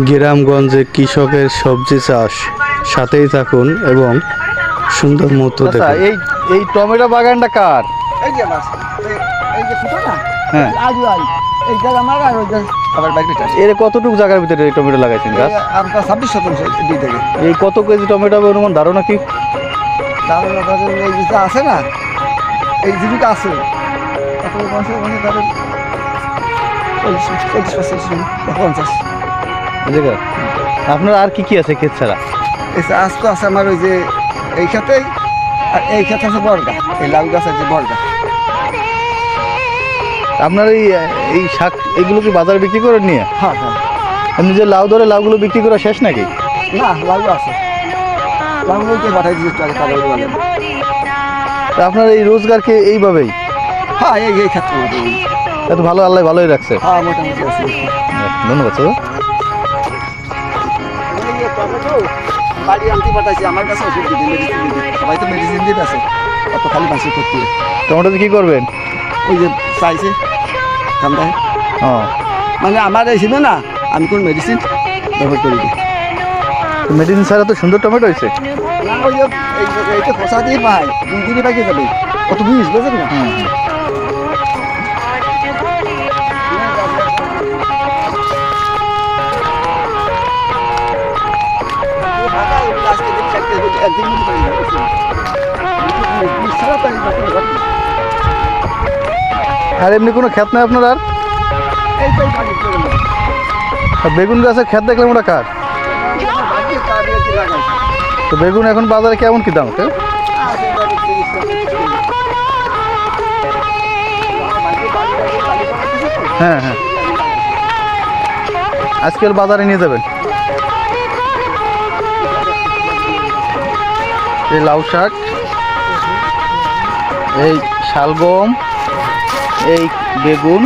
গ্রামগঞ্জে কৃষকের সবজি চাষ। সাথেই থাকুন এবং সুন্দর মতো আচ্ছা দেখুন। এই এই টমেটো বাগানটা কার? এই যে এই- এই যে না? হ্যাঁ। আজু আই এইটা আমার আর ওইটা আবার বাইরে চাষ এর কতটুকু জায়গার ভিতরে এই টমেটো লাগাইছেন গাছ? আমরা ছাব্বিশ শতাংশ দুই থেকে। এই কত কেজি টমেটো হবে অনুমান? ধারণা কি? এই আছে না এই জীবিকা আছে। মাসে পঞ্চাশ। জায়গা আপনার আর কি কি আছে ক্ষেত ছাড়া? আজ তো আছে আমার ওই যে এই খেতেই আর এই খেতে আছে বরগা এই লাউ গাছ আছে বরগা। আপনার এই এই শাক এগুলো কি বাজারে বিক্রি করেন নিয়ে? হ্যাঁ হ্যাঁ। আপনি যে লাউ ধরে লাউগুলো বিক্রি করা শেষ নাকি? না লাউ আছে। লাউ বলতে পাঠাই দিয়েছি আগে ওই বলে। তা আপনার এই রোজগার কি এইভাবেই? হ্যাঁ এই এই মতো এত ভালো আল্লাহ ভালোই রাখছে। হ্যাঁ মোটামুটি আছে। ধন্যবাদ স্যার বাড়ি আনতে পাঠাইছি আমার কাছে ওষুধ দিদি মেডিসিন দিদি সবাই তো মেডিসিন দিতে আছে খালি বাসি করতে টমেটো কি করবেন ওই যে চাইছে ঠান্ডায় ও মানে আমার এই না আমি কোন মেডিসিন ব্যবহার করি। মেডিসিন ছাড়া তো সুন্দর টমেটো হয়েছে না ওই যে এই যে- এইটা খোসা দিয়ে পাই দুই দিনই পাইকে যাবে? কত বুঝিস বুঝলেন না আর এমনি কোনো ক্ষেত নাই আপনার আর বেগুন গাছের ক্ষেত দেখলাম ওটা কার। তো বেগুন এখন বাজারে কেমন কি দাম? হ্যাঁ হ্যাঁ আজকাল বাজারে নিয়ে যাবেন এই লাউ শাক এই শালগম এই বেগুন।